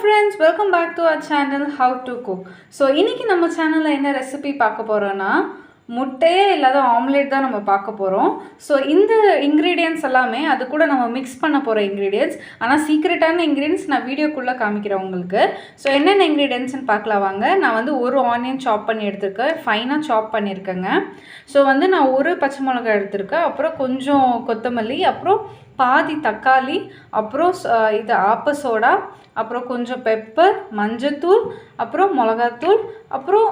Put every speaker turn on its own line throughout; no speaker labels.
Friends welcome back to our channel how to cook so இன்றைக்கி நம்ம சேனலில் என்ன ரெசிபி பார்க்க போகிறோன்னா முட்டையே இல்லாத ஆம்லேட் தான் நம்ம பார்க்க போகிறோம் ஸோ இந்த இன்க்ரீடியன்ஸ் எல்லாமே அது கூட நம்ம மிக்ஸ் பண்ண போகிற இன்க்ரீடியன்ஸ் ஆனால் சீக்ரெட்டான இன்க்ரீடியன்ஸ் நான் வீடியோக்குள்ளே காமிக்கிறேன் உங்களுக்கு. ஸோ என்னென்ன இன்க்ரீடியன்ஸ்னு பார்க்கலாம் வாங்க. நான் வந்து ஒரு ஆனியன் சாப் பண்ணி எடுத்திருக்கேன். ஃபைனாக சாப் பண்ணியிருக்கேங்க. ஸோ வந்து நான் ஒரு பச்சை மிளகாய் எடுத்திருக்கேன். அப்புறம் கொஞ்சம் கொத்தமல்லி அப்புறம் பாதி தக்காளி அப்புறம் இது ஆப்ப சோடா அப்புறம் கொஞ்சம் பெப்பர் மஞ்சத்தூள் அப்புறம் மிளகாத்தூள் அப்புறம்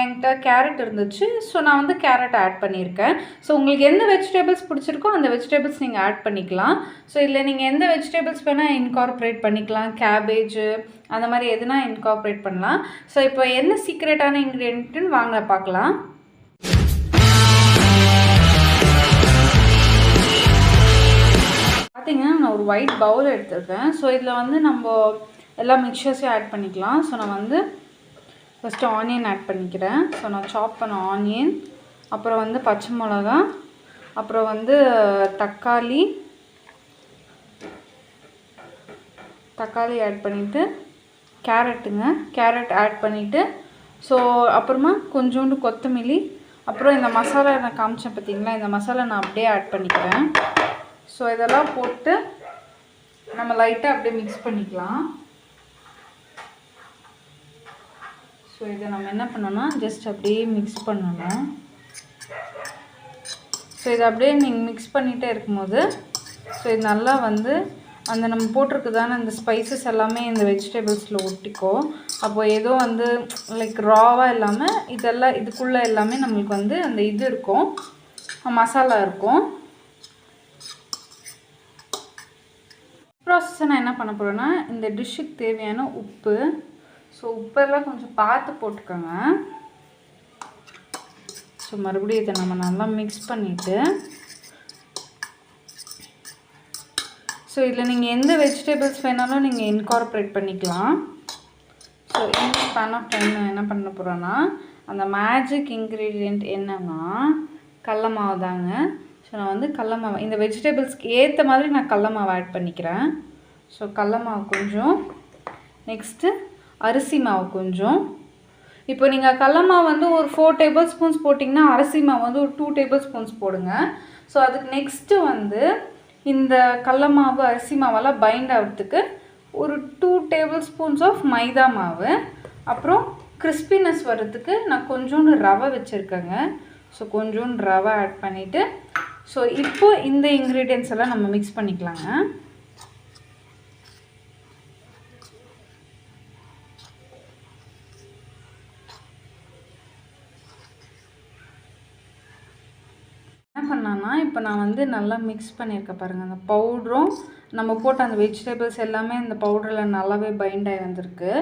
என்கிட்ட கேரட் இருந்துச்சு. ஸோ நான் வந்து கேரட் ஆட் பண்ணியிருக்கேன். ஸோ உங்களுக்கு எந்த வெஜிடபிள்ஸ் பிடிச்சிருக்கோ அந்த வெஜிடபிள்ஸ் நீங்கள் ஆட் பண்ணிக்கலாம். ஸோ இல்லை நீங்கள் எந்த வெஜிடபிள்ஸ் வேணால் இன்கார்பரேட் பண்ணிக்கலாம். கேபேஜு அந்த மாதிரி எதுனா இன்கார்பரேட் பண்ணலாம். ஸோ இப்போ என்ன சீக்ரெட்டான இன்க்ரீடியன்ட்டுன்னு வாங்க பார்க்கலாம். பார்த்தீங்கன்னா நான் ஒரு ஒயிட் பவுல் எடுத்திருக்கேன். ஸோ இதில் வந்து நம்ம எல்லா மிக்சர்ஸையும் ஆட் பண்ணிக்கலாம். ஸோ நான் வந்து ஃபஸ்ட்டு ஆனியன் ஆட் பண்ணிக்கிறேன். ஸோ நான் சாப் பண்ண ஆனியன் அப்புறம் வந்து பச்சை மிளகா அப்புறம் வந்து தக்காளி தக்காளி ஆட் பண்ணிவிட்டு கேரட்டுங்க கேரட் ஆட் பண்ணிவிட்டு ஸோ அப்புறமா கொஞ்சோண்டு கொத்தமல்லி அப்புறம் இந்த மசாலா நான் காமிச்சேன் பார்த்தீங்களா? இந்த மசாலா நான் அப்படியே ஆட் பண்ணிக்கிறேன். ஸோ இதெல்லாம் போட்டு நம்ம லைட்டாக அப்படியே மிக்ஸ் பண்ணிக்கலாம். ஸோ இதை நம்ம என்ன பண்ணோம்னா ஜஸ்ட் அப்படியே மிக்ஸ் பண்ணணும். ஸோ இதை அப்படியே நீங்கள் மிக்ஸ் பண்ணிகிட்டே இருக்கும்போது ஸோ இது நல்லா வந்து அந்த நம்ம போட்டிருக்குதான அந்த ஸ்பைசஸ் எல்லாமே இந்த வெஜிடபிள்ஸில் ஒட்டிக்கோ. அப்போ ஏதோ வந்து லைக் ராவாக இல்லாமல் இதெல்லாம் இதுக்குள்ளே எல்லாமே நம்மளுக்கு வந்து அந்த இது இருக்கும். மசாலா இருக்கும். ப்ராசஸை நான் என்ன பண்ண போகிறேன்னா இந்த டிஷ்ஷுக்கு தேவையான உப்பு. ஸோ உப்பெல்லாம் கொஞ்சம் பார்த்து போட்டுக்கோங்க. ஸோ மறுபடியும் இதை நம்ம நல்லா மிக்ஸ் பண்ணிவிட்டு ஸோ இதில் நீங்கள் எந்த வெஜிடபிள்ஸ் வேணாலும் நீங்கள் இன்கார்பரேட் பண்ணிக்கலாம். ஸோ இந்த ஸ்பேன் ஆஃப் டைம் நான் என்ன பண்ண போகிறேன்னா அந்த மேஜிக் இன்க்ரீடியண்ட் என்னன்னா கடல மாவு தாங்க. ஸோ நான் வந்து கடல மாவு இந்த வெஜிடபிள்ஸ்க்கு ஏற்ற மாதிரி நான் கடல மாவு ஆட் பண்ணிக்கிறேன். ஸோ கடல மாவு கொஞ்சம். நெக்ஸ்ட்டு அரிசி மாவு கொஞ்சம். இப்போ நீங்கள் கடல மாவு வந்து ஒரு ஃபோர் டேபிள் ஸ்பூன்ஸ் போட்டிங்கன்னா அரிசி மாவு வந்து ஒரு டூ டேபிள் ஸ்பூன்ஸ் போடுங்க. ஸோ அதுக்கு நெக்ஸ்ட்டு வந்து இந்த கடல மாவு அரிசி மாவெல்லாம் பைண்ட் ஆகிறதுக்கு ஒரு two tablespoons of maida மாவு. அப்புறம் கிறிஸ்பினஸ் வர்றதுக்கு நான் கொஞ்சோண்டு ரவை வச்சுருக்கேங்க. ஸோ கொஞ்சோண்டு ரவை ஆட் பண்ணிவிட்டு ஸோ இப்போ இந்த இன்க்ரீடியன்ஸ் எல்லாம் நம்ம மிக்ஸ் பண்ணிக்கலாங்க. என்ன பண்ணான்னா இப்போ நான் வந்து நல்லா மிக்ஸ் பண்ணியிருக்கேன் பாருங்கள் அந்த பவுடரும் நம்ம போட்ட அந்த வெஜிடபிள்ஸ் எல்லாமே இந்த பவுடரில் நல்லாவே பைண்ட் ஆகி வந்திருக்கு.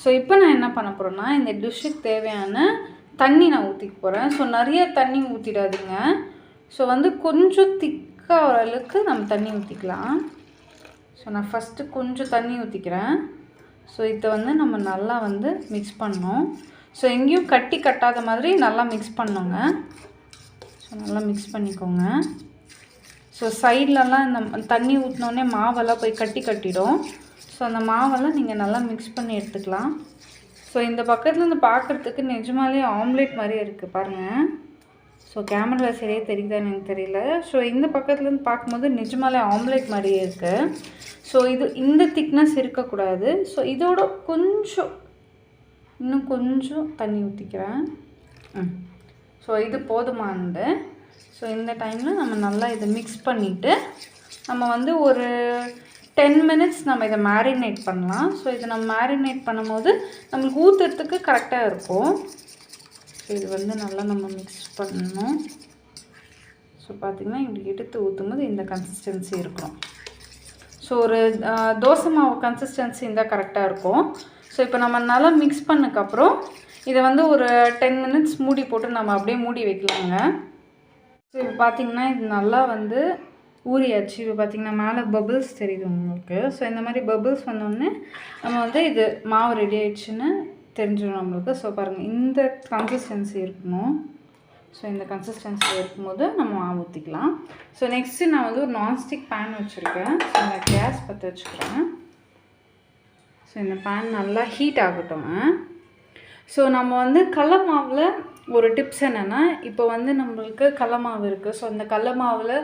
ஸோ இப்போ நான் என்ன பண்ண போகிறேன்னா இந்த டிஷ்ஷுக்கு தேவையான தண்ணி நான் ஊற்றிக்க போகிறேன் ஸோ நிறைய தண்ணி ஊற்றிடாதீங்க ஸோ வந்து கொஞ்சம் திக்காக ஓரளவுக்கு அளவுக்கு நம்ம தண்ணி ஊற்றிக்கலாம் ஸோ நான் ஃபஸ்ட்டு கொஞ்சம் தண்ணி ஊற்றிக்கிறேன் ஸோ இதை வந்து நம்ம நல்லா வந்து மிக்ஸ் பண்ணோம் ஸோ எங்கேயும் கட்டி கட்டாத மாதிரி நல்லா மிக்ஸ் பண்ணோங்க. ஸோ நல்லா மிக்ஸ் பண்ணிக்கோங்க. ஸோ சைட்லலாம் இந்த தண்ணி ஊற்றினோடனே மாவெல்லாம் போய் கட்டி கட்டிடும். ஸோ அந்த மாவெல்லாம் நீங்கள் நல்லா மிக்ஸ் பண்ணி எடுத்துக்கலாம். ஸோ இந்த பக்கத்துலேருந்து பார்க்குறதுக்கு நிஜமாலே ஆம்லேட் மாதிரியே இருக்குது பாருங்கள் ஸோ கேமராவில் சரியாக தெரியுதான்னு எனக்கு தெரியல. ஸோ இந்த பக்கத்துலேருந்து பார்க்கும்போது நிஜமாலே ஆம்லேட் மாதிரியே இருக்குது ஸோ இது இந்த திக்னஸ் இருக்கக்கூடாது. ஸோ இதோட கொஞ்சம் இன்னும் கொஞ்சம் தண்ணி ஊற்றிக்கிறேன் ம். ஸோ இது போதுமானது ஸோ இந்த டைமில் நம்ம நல்லா இதை மிக்ஸ் பண்ணிவிட்டு நம்ம வந்து ஒரு டென் மினிட்ஸ் நம்ம இதை மேரினேட் பண்ணலாம். ஸோ இதை நம்ம மேரினேட் பண்ணும்போது நம்மளுக்கு ஊற்றுறதுக்கு கரெக்டாக இருக்கும். இது வந்து நல்லா நம்ம மிக்ஸ் பண்ணணும். ஸோ பார்த்திங்கன்னா இப்படி எடுத்து ஊற்றும்போது இந்த கன்சிஸ்டன்சி இருக்கும். ஸோ ஒரு தோசை மாவு கன்சிஸ்டன்சி இருந்தால் கரெக்டாக இருக்கும். ஸோ இப்போ நம்ம நல்லா மிக்ஸ் பண்ணக்கப்புறம் இதை வந்து ஒரு டென் மினிட்ஸ் மூடி போட்டு நம்ம அப்படியே மூடி வைக்கலாங்க. ஸோ இப்போ பார்த்தீங்கன்னா இது நல்லா வந்து ஊறியாச்சு. இப்போ பார்த்தீங்கன்னா மேலே பபுள்ஸ் தெரியுது உங்களுக்கு. ஸோ இந்த மாதிரி பபுள்ஸ் வந்தோடனே நம்ம வந்து இது மாவு ரெடி ஆயிடுச்சுன்னு தெரிஞ்சிடும் நம்மளுக்கு ஸோ பாருங்கள் இந்த கன்சிஸ்டன்சி இருக்கணும். ஸோ இந்த கன்சிஸ்டன்சி இருக்கும்போது நம்ம மாவு ஊற்றிக்கலாம் ஸோ நெக்ஸ்ட்டு நான் வந்து ஒரு நான்ஸ்டிக் பேன் வச்சுருக்கேன். ஸோ நான் கேஸ் பற்ற வச்சுக்கிறேன். ஸோ இந்த பேன் நல்லா ஹீட் ஆகட்டும் ஸோ நம்ம வந்து கடல மாவில் ஒரு டிப்ஸ் என்னென்னா இப்போ வந்து நம்மளுக்கு கடல மாவு இருக்குது ஸோ அந்த கடல மாவில்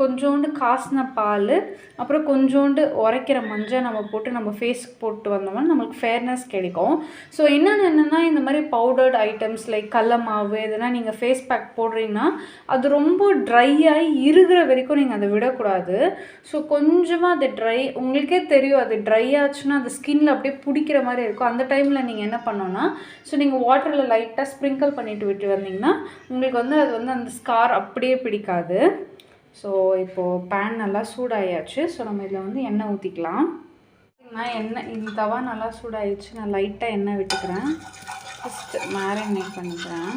கொஞ்சோண்டு காசின பால் அப்புறம் கொஞ்சோண்டு உரைக்கிற மஞ்சள் நம்ம போட்டு நம்ம ஃபேஸ்க்கு போட்டு வந்தோம்னா நம்மளுக்கு ஃபேர்னஸ் கிடைக்கும். ஸோ இன்னொன்று என்னென்னா இந்த மாதிரி பவுடர்ட் ஐட்டம்ஸ் லைக் கடல மாவு எதுனா நீங்கள் ஃபேஸ் பேக் போடுறீங்கன்னா அது ரொம்ப ட்ரை ஆகி இருக்கிற வரைக்கும் நீங்கள் அதை விடக்கூடாது. ஸோ கொஞ்சமாக அது ட்ரை உங்களுக்கே தெரியும் அது ட்ரை ஆச்சுன்னா அது ஸ்கின்ல அப்படியே பிடிக்கிற மாதிரி இருக்கும். அந்த டைமில் நீங்கள் என்ன பண்ணோன்னா ஸோ நீங்கள் வாட்டரில் லைட்டாக ஸ்ப்ரிங்கிள் பண்ணிவிட்டு விட்டு வந்தீங்கன்னா உங்களுக்கு வந்து அது வந்து அந்த ஸ்கார் அப்படியே பிடிக்காது. ஸோ இப்போது பேன் நல்லா சூடாயாச்சு. ஸோ நம்ம இதில் வந்து எண்ணெய் ஊற்றிக்கலாம் நான் எண்ணெய் இந்த தவா நல்லா சூடாயிடுச்சு நான் லைட்டாக எண்ணெய் விட்டுக்கிறேன். ஃபஸ்ட்டு மேரினேட் பண்ணிக்கிறேன்.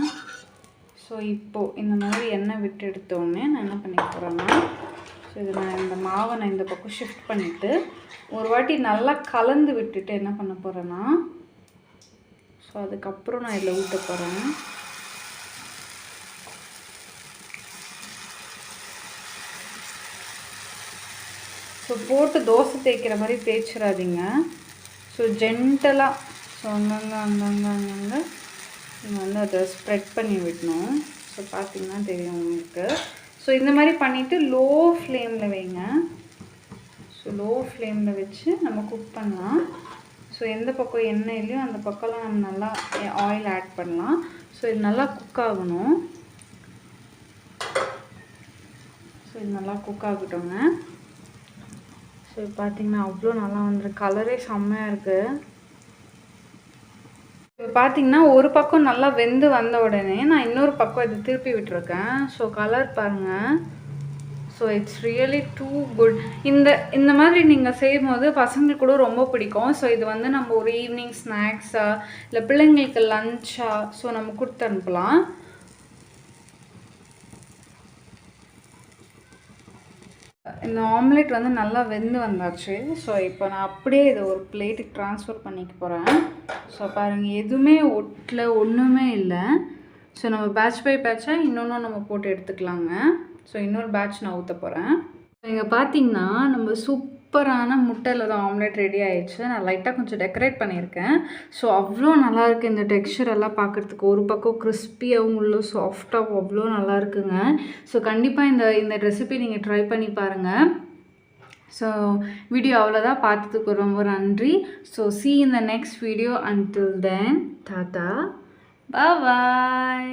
ஸோ இப்போது இந்த மாதிரி எண்ணெய் விட்டு எடுத்தோடனே நான் என்ன பண்ணிக்க போகிறேன்னா ஸோ இது நான் இந்த மாவை நான் இந்த பக்கம் ஷிஃப்ட் பண்ணிவிட்டு ஒரு வாட்டி நல்லா கலந்து விட்டுட்டு என்ன பண்ண போகிறேன்னா ஸோ அதுக்கப்புறம் நான் இதில் ஊற்ற போகிறேன் ஸோ போட்டு தோசை தேய்க்கிற மாதிரி தேய்ச்சிடாதீங்க ஸோ ஜென்டலாக ஸோ அங்கங்கே அங்கங்கே அங்கங்கே நீங்கள் வந்து அதை ஸ்ப்ரெட் பண்ணி விடணும். ஸோ பார்த்தீங்கன்னா தெரியும் உங்களுக்கு. ஸோ இந்த மாதிரி பண்ணிவிட்டு லோ ஃப்ளேமில் வைங்க. ஸோ லோ ஃப்ளேமில் வச்சு நம்ம குக் பண்ணலாம். ஸோ எந்த பக்கம் எண்ணெய் இல்லையோ அந்த பக்கம்லாம் நம்ம நல்லா ஆயில் ஆட் பண்ணலாம். ஸோ இது நல்லா குக் ஆகணும். ஸோ இது நல்லா குக் ஆகட்டுங்க. ஸோ பார்த்தீங்கன்னா அவ்வளோ நல்லா வந்துருக்கு. கலரே செம்மையாக இருக்குது இப்போ பார்த்தீங்கன்னா ஒரு பக்கம் நல்லா வெந்து வந்த உடனே நான் இன்னொரு பக்கம் இது திருப்பி விட்டுருக்கேன். ஸோ கலர் பாருங்கள் so it's really too good இந்த இந்த மாதிரி நீங்கள் செய்யும் போது பசங்களுக்கு கூட ரொம்ப பிடிக்கும். ஸோ இது வந்து நம்ம ஒரு ஈவினிங் ஸ்நாக்ஸாக இல்லை பிள்ளைங்களுக்கு லஞ்சா ஸோ நம்ம கொடுத்து அனுப்பலாம். இந்த ஆம்லேட் வந்து நல்லா வெந்து வந்தாச்சு. ஸோ இப்போ நான் அப்படியே இதை ஒரு பிளேட்டுக்கு ட்ரான்ஸ்ஃபர் பண்ணிக்க போகிறேன் ஸோ பாருங்கள் எதுவுமே ஒட்டில் ஒன்றுமே இல்லை. ஸோ நம்ம பேட்ச் பை பேட்சாக இன்னொன்றும் நம்ம போட்டு எடுத்துக்கலாங்க. ஸோ இன்னொரு பேட்ச் நான் ஊற்ற போகிறேன் இங்கே பார்த்தீங்கன்னா நம்ம சூப் சூப்பரான முட்டையில் தான் ஆம்லேட் ரெடி ஆயிடுச்சு. நான் லைட்டாக கொஞ்சம் டெக்கரேட் பண்ணியிருக்கேன். ஸோ அவ்வளோ நல்லாயிருக்கு இந்த டெக்ஸ்சர் எல்லாம் பார்க்குறதுக்கு ஒரு பக்கம் கிறிஸ்பியாகவும் உள்ள சாஃப்டாகவும் அவ்வளோ நல்லா இருக்குங்க. ஸோ கண்டிப்பாக இந்த இந்த ரெசிபி நீங்கள் ட்ரை பண்ணி பாருங்கள் ஸோ வீடியோ அவ்வளோதான். பார்த்ததுக்கு ரொம்ப நன்றி. So see in the next video until then tata bye